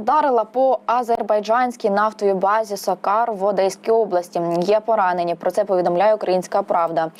вдарила по азербайджанській нафтовій базі Сокар в Одеській області. Є поранені. Про це повідомляє Українська Правда.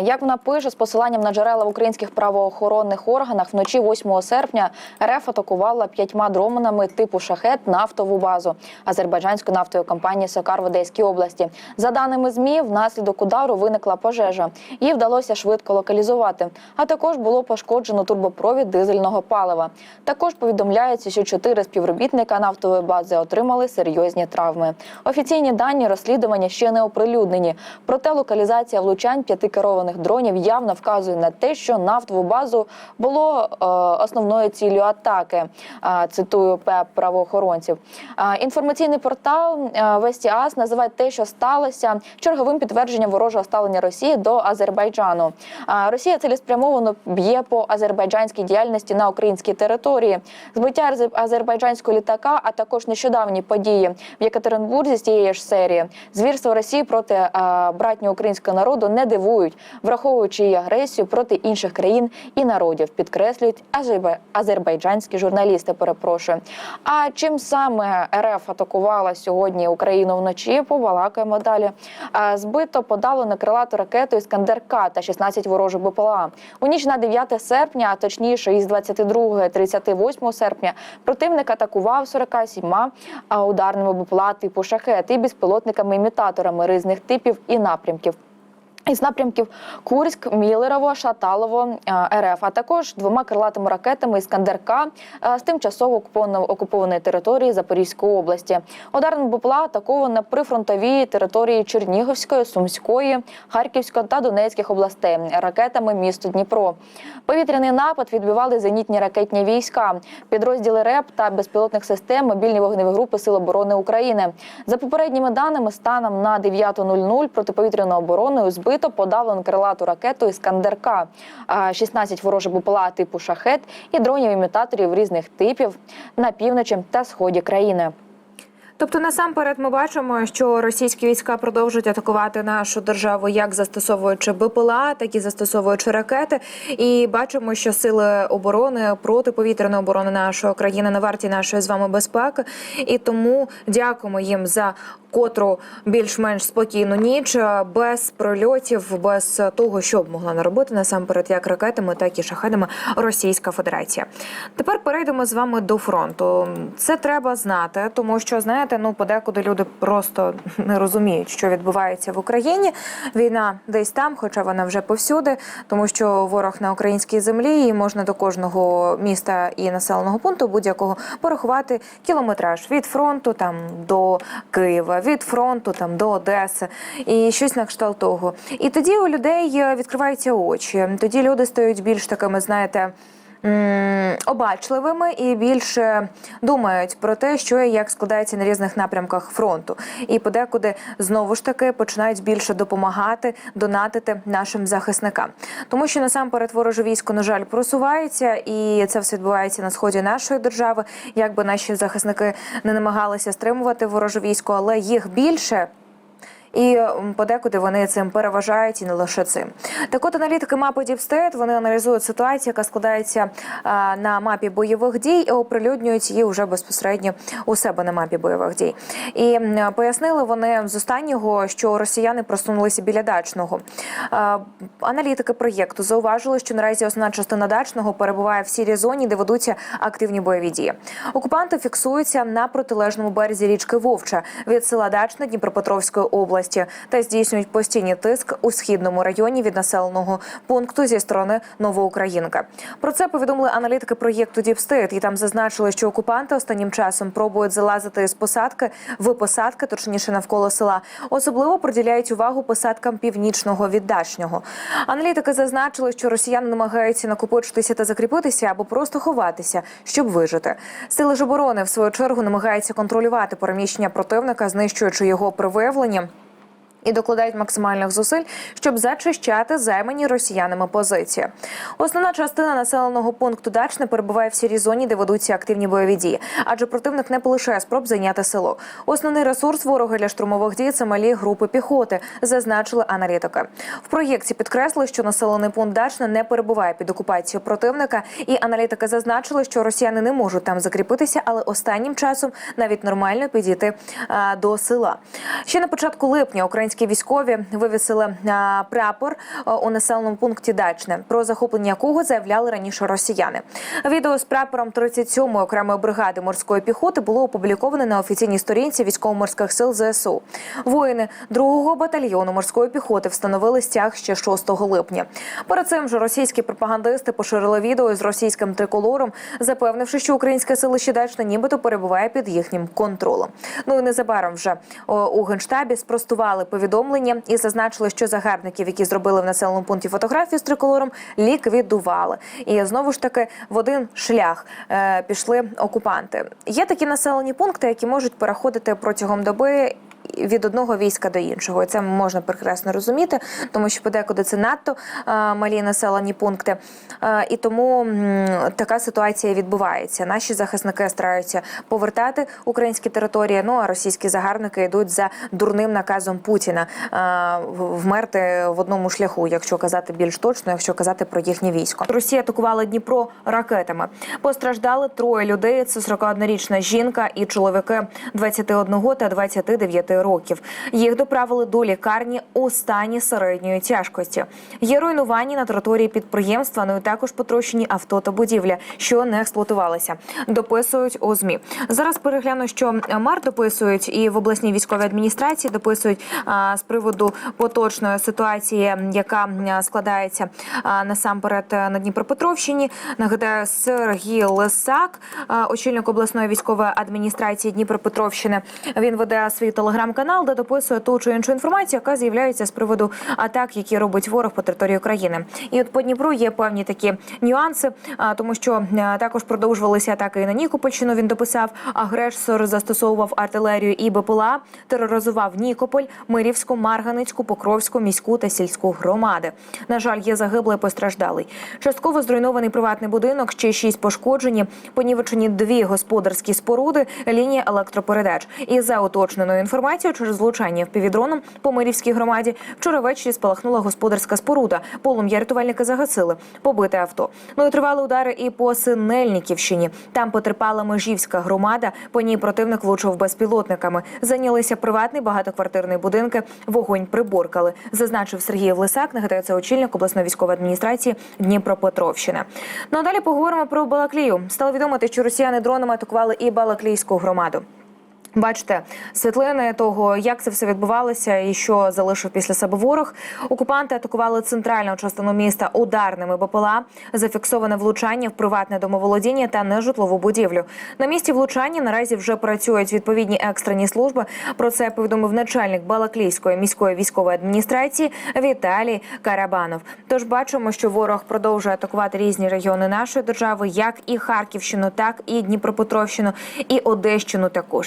Як вона пише з посиланням на джерела в українських правоохоронних органах, вночі 8 серпня РФ атакувала п'ятьма дронами типу шахет нафтову базу азербайджанської нафтової компанії Сокар в Одеській області. За даними змі, внаслідок удару виникла пожежа. Її вдалося швидко локалізувати. А також було пошкоджено турбопровід дизельного палива. Також повідомляється, що чотири співробітника нафтової бази отримали серйозні травми. Офіційні дані розслідування ще не оприлюднені. Проте локалізація влучань п'яти керованих дронів явно вказує на те, що нафтову базу було е, основною ціллю атаки. Е, цитую ПЕП правоохоронців. Е, інформаційний портал е, Вестіас називає те, що сталося черговим підтвердженням ворожого ставлення Росії до Азербайджану. Е, Росія цілеспрямовано б'є по азербайджанській діяльності на українській території. Збиття азер- азербайджанського літака, а також нещодавні події в Єкатеринбурзі з тієї ж серії. Звірства Росії проти е, братнього українського народу не дивують, враховуючи її агресію проти інших країн і народів, підкреслюють азербай- азербайджанські журналісти. Перепрошую. А чим саме РФ атакувала сьогодні Україну вночі? Побалакаємо далі. Збито подало на крилату ракету Іскандер К та 16 ворожих БПЛА. У ніч на 9 серпня, а точніше із 22 38 серпня, противник атакував 47 а, ударними плати по шахет і безпілотниками-імітаторами різних типів і напрямків. Із напрямків Курськ, Мілерово, Шаталово, е, РФ, а також двома крилатими ракетами Іскандер-К е, з тимчасово окупованої, території Запорізької області. Ударна БПЛА атакована на прифронтовій території Чернігівської, Сумської, Харківської та Донецьких областей ракетами місто Дніпро. Повітряний напад відбивали зенітні ракетні війська, підрозділи РЕП та безпілотних систем мобільні вогневі групи Сил оборони України. За попередніми даними, станом на 9.00 протиповітряною обороною збито подавлену крилату ракету Іскандер-К, а 16 ворожих БПЛА типу шахет і дронів-імітаторів різних типів на півночі та сході країни. Тобто, насамперед, ми бачимо, що російські війська продовжують атакувати нашу державу, як застосовуючи БПЛА, так і застосовуючи ракети. І бачимо, що сили оборони протиповітряної оборони нашої країни на варті нашої з вами безпеки. І тому дякуємо їм за котру більш-менш спокійну ніч, без прольотів, без того, що б могла наробити насамперед, як ракетами, так і шахедами Російська Федерація. Тепер перейдемо з вами до фронту. Це треба знати, тому що знаєте, ну подекуди люди просто не розуміють, що відбувається в Україні. Війна десь там, хоча вона вже повсюди, тому що ворог на українській землі і можна до кожного міста і населеного пункту будь-якого порахувати кілометраж від фронту там до Києва, від фронту там до Одеси і щось на кшталт того. І тоді у людей е, відкриваються очі. Тоді люди стають більш такими, знаєте. Обачливими і більше думають про те, що і як складається на різних напрямках фронту, і подекуди знову ж таки починають більше допомагати, донатити нашим захисникам, тому що насамперед вороже військо, на жаль, просувається, і це все відбувається на сході нашої держави. Якби наші захисники не намагалися стримувати вороже військо, але їх більше. І подекуди вони цим переважають і не лише цим. Так от аналітики мапи Діпстейт вони аналізують ситуацію, яка складається на мапі бойових дій, і оприлюднюють її вже безпосередньо у себе на мапі бойових дій. І пояснили вони з останнього, що росіяни просунулися біля дачного. Аналітики проєкту зауважили, що наразі основна частина дачного перебуває в сірій зоні, де ведуться активні бойові дії. Окупанти фіксуються на протилежному березі річки Вовча від села Дачне Дніпропетровської області та здійснюють постійний тиск у східному районі від населеного пункту зі сторони Новоукраїнка. Про це повідомили аналітики проєкту Діпстейт, і там зазначили, що окупанти останнім часом пробують залазити з посадки в посадки, точніше навколо села. Особливо приділяють увагу посадкам північного від Дачнього. Аналітики зазначили, що росіяни намагаються накопичитися та закріпитися або просто ховатися, щоб вижити. Сили ж оборони в свою чергу намагаються контролювати переміщення противника, знищуючи його при виявленні. І докладають максимальних зусиль, щоб зачищати займані росіянами позиції. Основна частина населеного пункту Дачне перебуває в сірій зоні, де ведуться активні бойові дії, адже противник не полишає спроб зайняти село. Основний ресурс ворога для штурмових дій це малі групи піхоти, зазначили аналітики. В проєкті підкреслили, що населений пункт Дачне не перебуває під окупацією противника, і аналітики зазначили, що росіяни не можуть там закріпитися, але останнім часом навіть нормально підійти а, до села. Ще на початку липня українські військові вивісили прапор у населеному пункті Дачне, про захоплення якого заявляли раніше росіяни. Відео з прапором 37-ї окремої бригади морської піхоти було опубліковане на офіційній сторінці військово-морських сил ЗСУ. Воїни 2-го батальйону морської піхоти встановили стяг ще 6 липня. Перед цим же російські пропагандисти поширили відео з російським триколором, запевнивши, що українське селище Дачне нібито перебуває під їхнім контролем. Ну і незабаром вже у генштабі спростували повідомлення і зазначили, що загарбників, які зробили в населеному пункті фотографію з триколором, ліквідували. І знову ж таки в один шлях е, пішли окупанти. Є такі населені пункти, які можуть переходити протягом доби. Від одного війська до іншого, і це можна прекрасно розуміти, тому що подекуди це надто е, малі населені пункти, Е, і тому така ситуація відбувається. Наші захисники стараються повертати українські території. Ну а російські загарбники йдуть за дурним наказом Путіна е, вмерти в одному шляху, якщо казати більш точно, якщо казати про їхнє військо. Росія атакувала Дніпро ракетами. Постраждали троє людей. Це 41-річна жінка і чоловіки 21 та 29 років. Їх доправили до лікарні у стані середньої тяжкості. Є руйнування на території підприємства. Ну і також потрощені авто та будівля, що не експлуатувалися. Дописують у змі. Зараз перегляну, що мар дописують, і в обласній військовій адміністрації дописують а, з приводу поточної ситуації, яка складається а, насамперед а, на Дніпропетровщині. Нагадаю, Сергій Лисак, а, очільник обласної військової адміністрації Дніпропетровщини. Він веде свій телеграм-канал, де дописує ту чи іншу інформацію, яка з'являється з приводу атак, які робить ворог по території України. І от по Дніпру є певні такі нюанси, тому що також продовжувалися атаки і на Нікопольщину. Він дописав, агресор застосовував артилерію і БПЛА, тероризував Нікополь, Мирівську, Марганицьку, Покровську, міську та сільську громади. На жаль, є загиблий постраждалий. Частково зруйнований приватний будинок, ще шість пошкоджені, понівечені дві господарські споруди, лінія електропередач. І за уточненою інформацією, через влучання впівдроном по Мирівській громаді вчора ввечері спалахнула господарська споруда. Полум'я рятувальники загасили побите авто. Ну і тривали удари і по Синельниківщині. Там потерпала Межівська громада. По ній противник влучив безпілотниками. Зайнялися приватний багатоквартирний будинки. Вогонь приборкали. Зазначив Сергій Влисак. Нагадаю, це очільник обласної військової адміністрації Дніпропетровщини. Ну а далі поговоримо про Балаклію. Стало відомо, що росіяни дронами атакували і Балаклійську громаду. Бачите світлини того, як це все відбувалося, і що залишив після себе ворог. Окупанти атакували центральну частину міста ударними БПЛА, зафіксоване влучання в приватне домоволодіння та нежитлову будівлю. На місці влучання наразі вже працюють відповідні екстрені служби. Про це повідомив начальник Балаклійської міської військової адміністрації Віталій Карабанов. Тож бачимо, що ворог продовжує атакувати різні регіони нашої держави, як і Харківщину, так і Дніпропетровщину, і Одещину також.